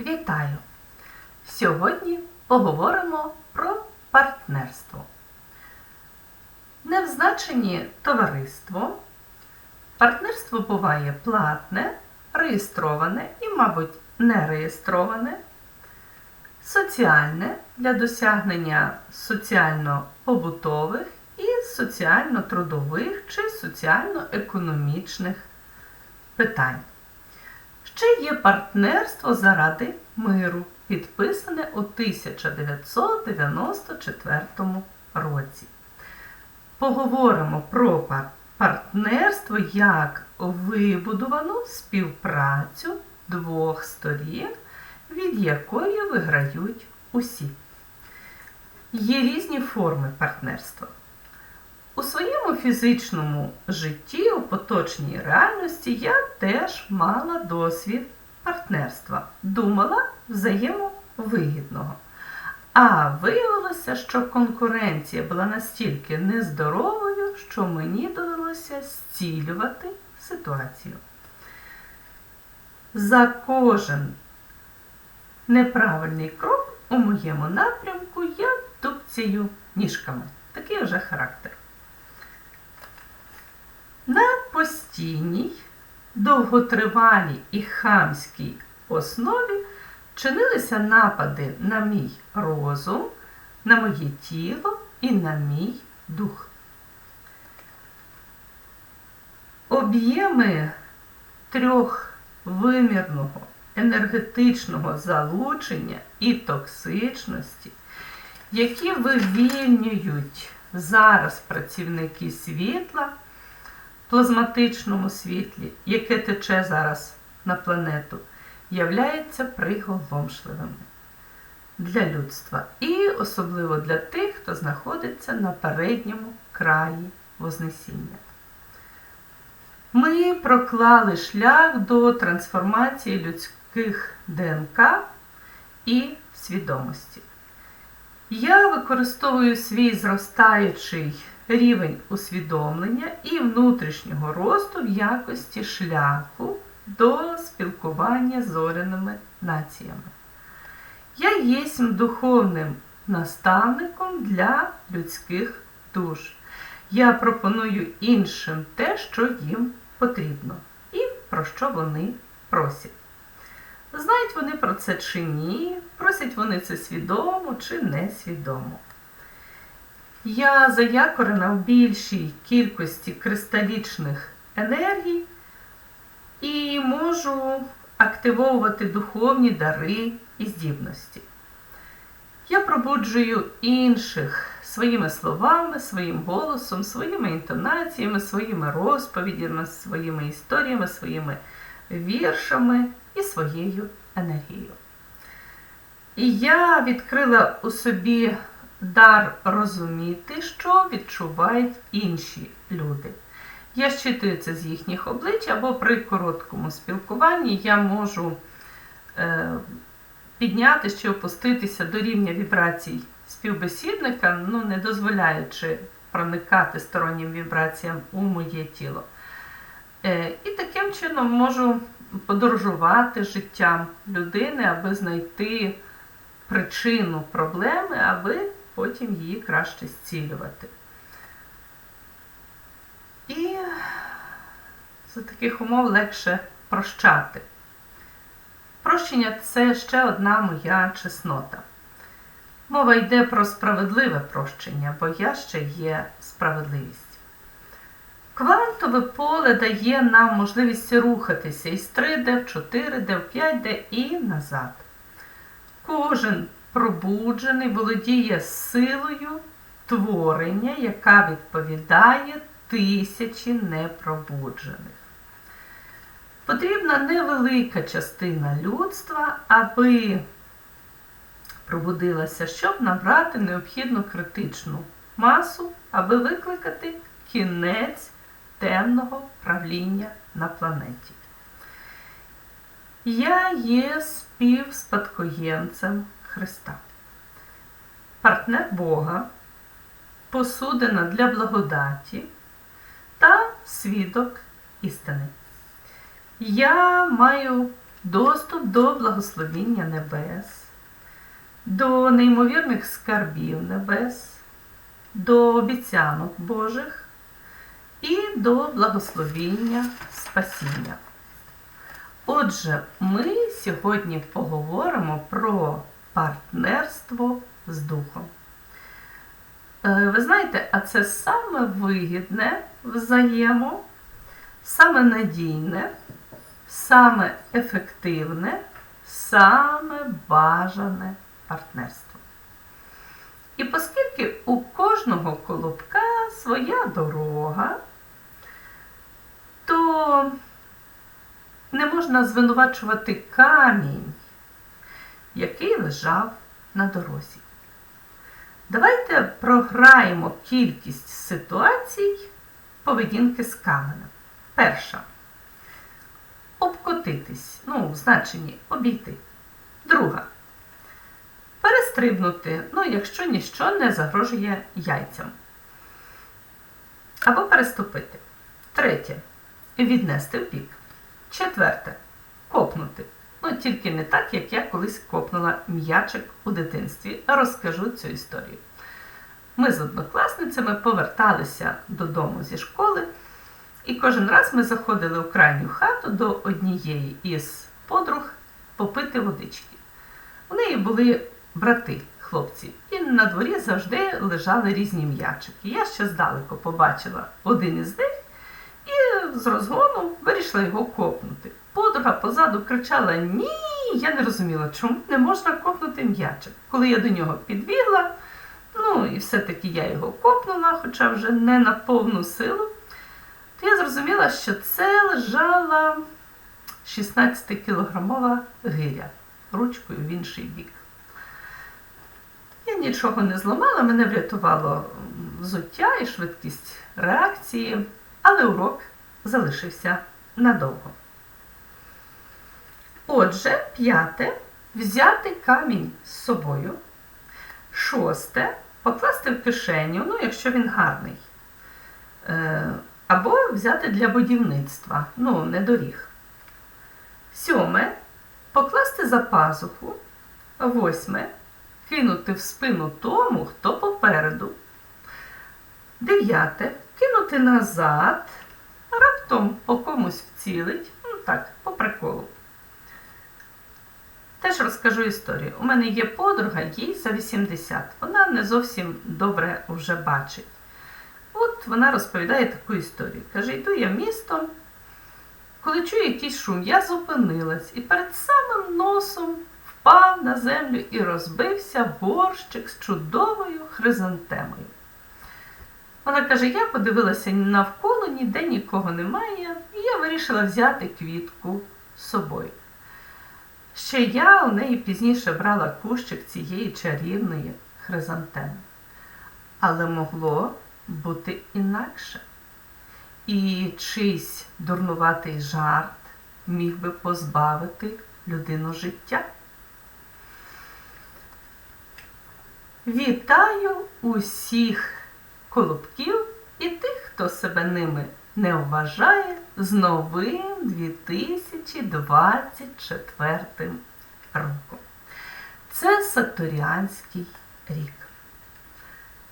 Вітаю! Сьогодні поговоримо про партнерство. Не в значенні товариство. Партнерство буває платне, реєстроване і, мабуть, не реєстроване, соціальне для досягнення соціально-побутових і соціально-трудових чи соціально-економічних питань. Ще є партнерство заради миру, підписане у 1994 році. Поговоримо про партнерство як вибудовану співпрацю двох сторін, від якої виграють усі. Є різні форми партнерства. У своєму фізичному житті, у поточній реальності, я теж мала досвід партнерства. Думала взаємовигідного. А виявилося, що конкуренція була настільки нездоровою, що мені довелося зцілювати ситуацію. За кожен неправильний крок у моєму напрямку я тупцію ніжками. Такий вже характер. На постійній, довготривалій і хамській основі чинилися напади на мій розум, на моє тіло і на мій дух. Об'єми трьохвимірного енергетичного залучення і токсичності, які вивільнюють зараз працівники світла плазматичному світлі, яке тече зараз на планету, являються приголомшливими для людства і особливо для тих, хто знаходиться на передньому краї Вознесіння. Ми проклали шлях до трансформації людських ДНК і свідомості. Я використовую свій зростаючий рівень усвідомлення і внутрішнього росту в якості шляху до спілкування з зоряними націями. Я єсмь духовним наставником для людських душ. Я пропоную іншим те, що їм потрібно, і про що вони просять. Знають вони про це чи ні, просять вони це свідомо чи несвідомо. Я заякорена в більшій кількості кристалічних енергій і можу активовувати духовні дари і здібності. Я пробуджую інших своїми словами, своїм голосом, своїми інтонаціями, своїми розповідями, своїми історіями, своїми віршами і своєю енергією. І я відкрила у собі дар розуміти, що відчувають інші люди. Я щитую це з їхніх облич, або при короткому спілкуванні я можу е, підняти чи опуститися до рівня вібрацій співбесідника, ну, не дозволяючи проникати стороннім вібраціям у моє тіло. Е, і таким чином можу подорожувати життям людини, аби знайти причину проблеми, аби потім її краще зцілювати. І за таких умов легше прощати. Прощення це ще одна моя чеснота. Мова йде про справедливе прощення, бо я ще є справедливість. Квантове поле дає нам можливість рухатися із 3D в 4D, в 5D і назад. Кожен пробуджений володіє силою творення, яка відповідає тисячі непробуджених. Потрібна невелика частина людства, аби пробудилася, щоб набрати необхідну критичну масу, аби викликати кінець темного правління на планеті. Я є співспадкоємцем Христа, партнер Бога, посудина для благодаті та свідок істини. Я маю доступ до благословіння небес, до неймовірних скарбів небес, до обіцянок Божих і до благословіння спасіння. Отже, ми сьогодні поговоримо про партнерство з Духом. Е, Ви знаєте, а це саме вигідне взаємо, саме надійне, саме ефективне, саме бажане партнерство. І оскільки у кожного колобка своя дорога, то не можна звинувачувати камінь, який лежав на дорозі. Давайте програємо кількість ситуацій поведінки з каменем. Перша. Обкотитись. Ну, в значенні обійти. Друга. Перестрибнути, ну, якщо ніщо не загрожує яйцям. Або переступити. Третє. Віднести в бік. Четверте. Копнути. Ну, тільки не так, як я колись копнула м'ячик у дитинстві. Розкажу цю історію. Ми з однокласницями поверталися додому зі школи, і кожен раз ми заходили у крайню хату до однієї із подруг попити водички. У неї були брати, хлопці, і на дворі завжди лежали різні м'ячики. Я ще здалеку побачила один із них і з розгону вирішила його копнути. Подруга позаду кричала Ні, я не розуміла, чому не можна копнути м'ячик. Коли я до нього підбігла, ну і все-таки я його копнула, хоча вже не на повну силу, то я зрозуміла, що це лежала 16-кілограмова гиря ручкою в інший бік. Я нічого не зламала, мене врятувало взуття і швидкість реакції, але урок залишився надовго. Отже, п'яте взяти камінь з собою. Шосте покласти в кишеню, ну, якщо він гарний. Е, Або взяти для будівництва, ну, не доріг. Сьоме покласти за пазуху. Восьме кинути в спину тому, хто попереду. Дев'яте кинути назад, раптом по комусь вцілить. Ну так, по приколу. Теж розкажу історію. У мене є подруга, їй за 80. Вона не зовсім добре вже бачить. От вона розповідає таку історію. Каже, йду я містом, коли чую якийсь шум, я зупинилась і перед самим носом впав на землю і розбився борщик з чудовою хризантемою. Вона каже, я подивилася навколо, ніде нікого немає, і я вирішила взяти квітку з собою. Ще я у неї пізніше брала кущик цієї чарівної хризантеми. Але могло бути інакше. І чийсь дурнуватий жарт міг би позбавити людину життя. Вітаю усіх колобків і тих, хто себе ними не вважає з новим 2024 роком. Це Сатуріанський рік.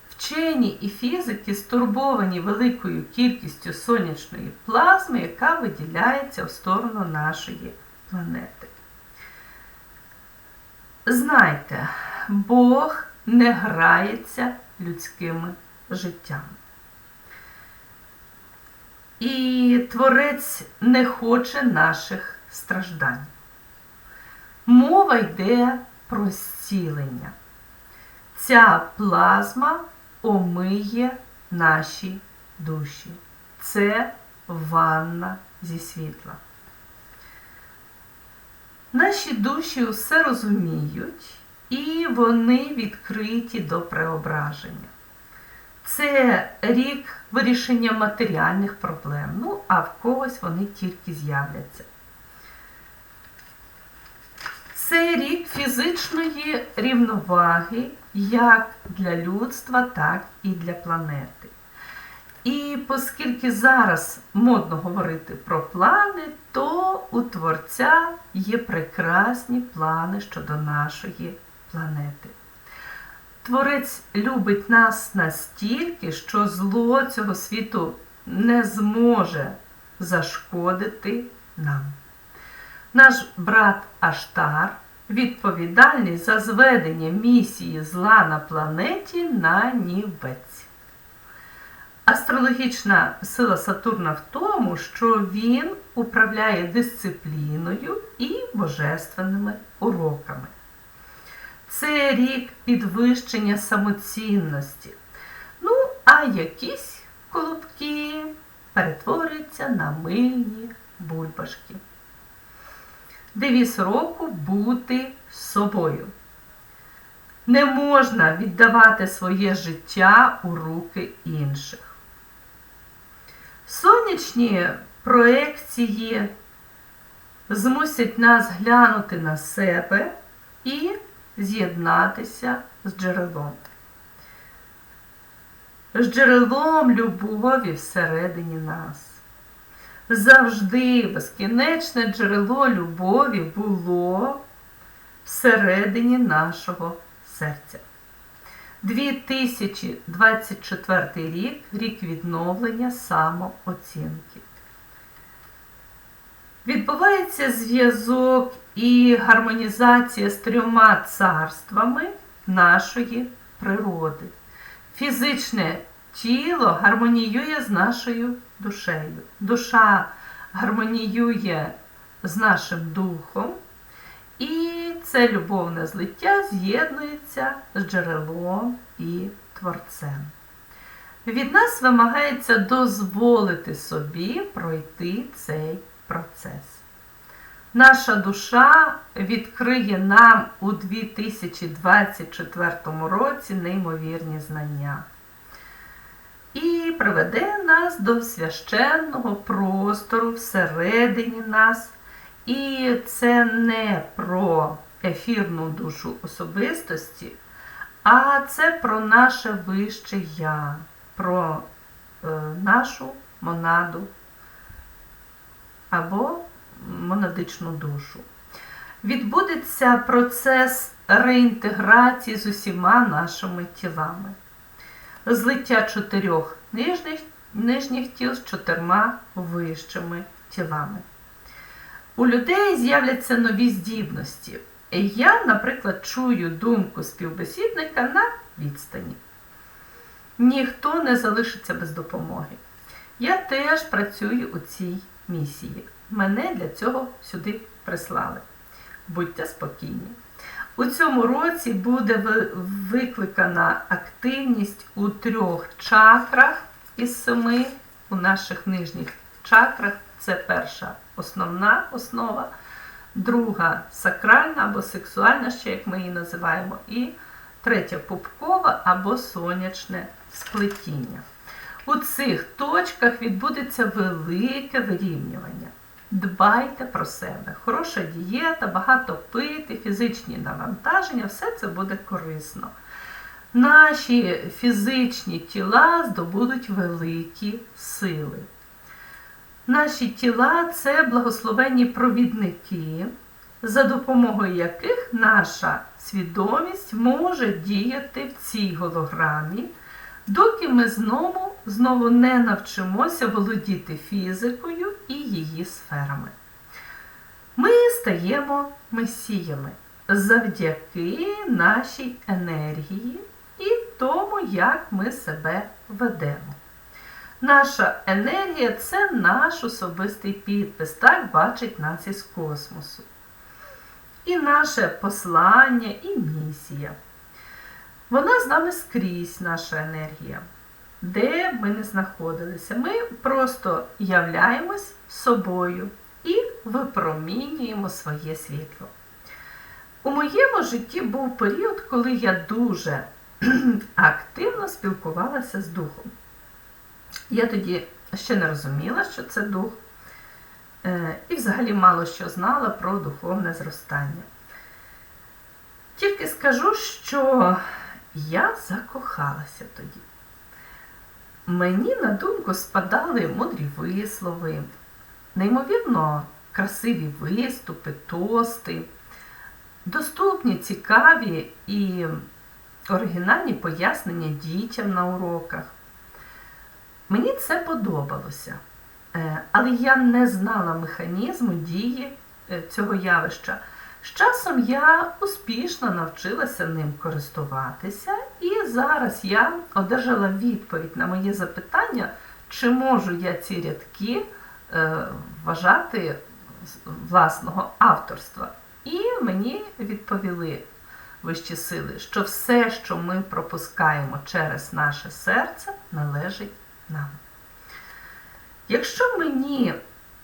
Вчені і фізики стурбовані великою кількістю сонячної плазми, яка виділяється в сторону нашої планети. Знайте, Бог не грається людськими життями. І Творець не хоче наших страждань. Мова йде про зцілення. Ця плазма омиє наші душі. Це ванна зі світла. Наші душі усе розуміють, і вони відкриті до преображення. Це рік вирішення матеріальних проблем, ну, а в когось вони тільки з'являться. Це рік фізичної рівноваги як для людства, так і для планети. І оскільки зараз модно говорити про плани, то у Творця є прекрасні плани щодо нашої планети. Творець любить нас настільки, що зло цього світу не зможе зашкодити нам. Наш брат Аштар відповідальний за зведення місії зла на планеті на нівець. Астрологічна сила Сатурна в тому, що він управляє дисципліною і божественними уроками. Це рік підвищення самоцінності. Ну, а якісь колобки перетворюються на мильні бульбашки. Девіз року бути собою. Не можна віддавати своє життя у руки інших. Сонячні проекції змусять нас глянути на себе і з'єднатися з джерелом. З джерелом любові всередині нас. Завжди безкінечне джерело любові було всередині нашого серця. 2024 рік рік відновлення самооцінки. Відбувається зв'язок і гармонізація з трьома царствами нашої природи. Фізичне тіло гармоніює з нашою душею. Душа гармоніює з нашим духом. І це любовне злиття з'єднується з джерелом і творцем. Від нас вимагається дозволити собі пройти цей процес. Наша душа відкриє нам у 2024 році неймовірні знання і приведе нас до священного простору всередині нас. І це не про ефірну душу особистості, а це про наше вище я, про е, нашу монаду або монадичну душу. Відбудеться процес реінтеграції з усіма нашими тілами, злиття чотирьох нижніх, нижніх тіл з чотирма вищими тілами. У людей з'являться нові здібності. Я, наприклад, чую думку співбесідника на відстані. Ніхто не залишиться без допомоги. Я теж працюю у цій місії. Мене для цього сюди прислали. Будьте спокійні. У цьому році буде викликана активність у трьох чакрах із семи, у наших нижніх чакрах. Це перша основна основа, друга сакральна або сексуальна, ще як ми її називаємо, і третя пупкова або сонячне сплетіння. У цих точках відбудеться велике вирівнювання. Дбайте про себе, хороша дієта, багато пити, фізичні навантаження, все це буде корисно. Наші фізичні тіла здобудуть великі сили. Наші тіла це благословенні провідники, за допомогою яких наша свідомість може діяти в цій голограмі, доки ми знову знову не навчимося володіти фізикою і її сферами. Ми стаємо месіями завдяки нашій енергії і тому, як ми себе ведемо. Наша енергія це наш особистий підпис, так бачить нас із космосу. І наше послання, і місія. Вона з нами скрізь, наша енергія. Де б ми не знаходилися, ми просто являємось собою і випромінюємо своє світло. У моєму житті був період, коли я дуже активно спілкувалася з духом. Я тоді ще не розуміла, що це дух, е, і взагалі мало що знала про духовне зростання. Тільки скажу, що я закохалася тоді. Мені на думку спадали мудрі вислови, неймовірно красиві виступи, тости, доступні, цікаві і оригінальні пояснення дітям на уроках. Мені це подобалося, Е, але я не знала механізму дії е, цього явища. З часом я успішно навчилася ним користуватися, і зараз я одержала відповідь на моє запитання, чи можу я ці рядки е, вважати власного авторства. І мені відповіли вищі сили, що все, що ми пропускаємо через наше серце, належить нам. Якщо мені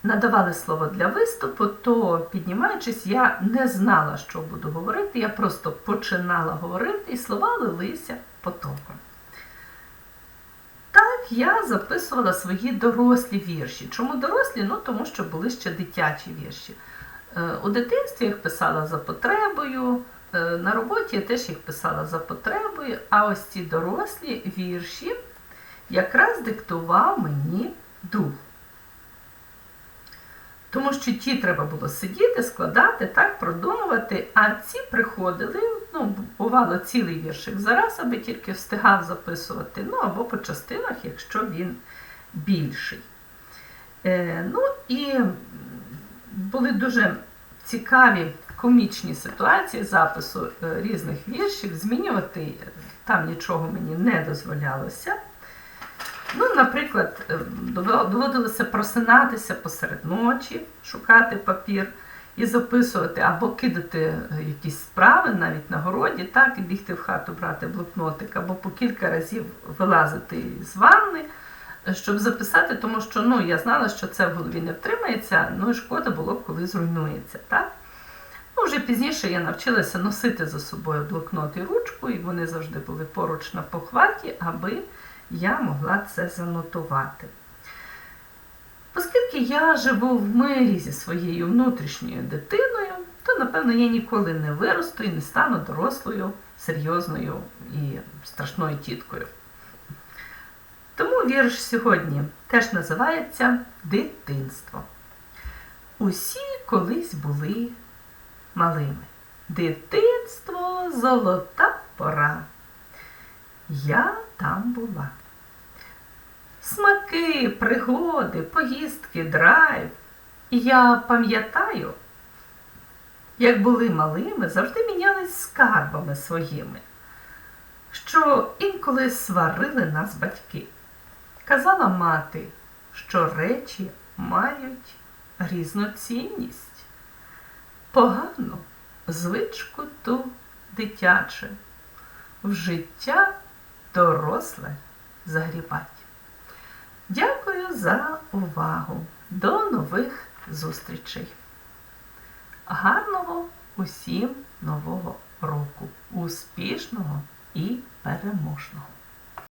надавали слово для виступу, то піднімаючись, я не знала, що буду говорити. Я просто починала говорити, і слова лилися потоком. Так, я записувала свої дорослі вірші. Чому дорослі? Ну, тому що були ще дитячі вірші. Е, У дитинстві я їх писала за потребою, е, на роботі я теж їх писала за потребою, а ось ці дорослі вірші якраз диктував мені дух. Тому що ті треба було сидіти, складати, так, продумувати, а ці приходили, ну, бувало, цілий віршик зараз, аби тільки встигав записувати, ну або по частинах, якщо він більший. Е, ну і були дуже цікаві комічні ситуації запису е, різних віршів. Змінювати там нічого мені не дозволялося. Ну, наприклад, е, доводилося просинатися посеред ночі, шукати папір і записувати, або кидати е, якісь справи навіть на городі, так, і бігти в хату брати блокнотик, або по кілька разів вилазити з ванни, е, щоб записати, тому що ну, я знала, що це в голові не втримається, ну і шкода було, коли зруйнується. Так? Ну, вже пізніше я навчилася носити за собою блокнот і ручку, і вони завжди були поруч на похваті, аби я могла це занотувати. Оскільки я живу в мирі зі своєю внутрішньою дитиною, то, напевно, я ніколи не виросту і не стану дорослою, серйозною і страшною тіткою. Тому вірш сьогодні теж називається Дитинство. Усі колись були малими. Дитинство золота пора. Я там була. Смаки, пригоди, поїздки, драйв. І я пам'ятаю, як були малими, завжди мінялись скарбами своїми, що інколи сварили нас батьки. Казала мати, що речі мають різну цінність. Погану звичку ту дитяче, в життя доросле загрібать. Дякую за увагу. До нових зустрічей. Гарного усім нового року, успішного і переможного!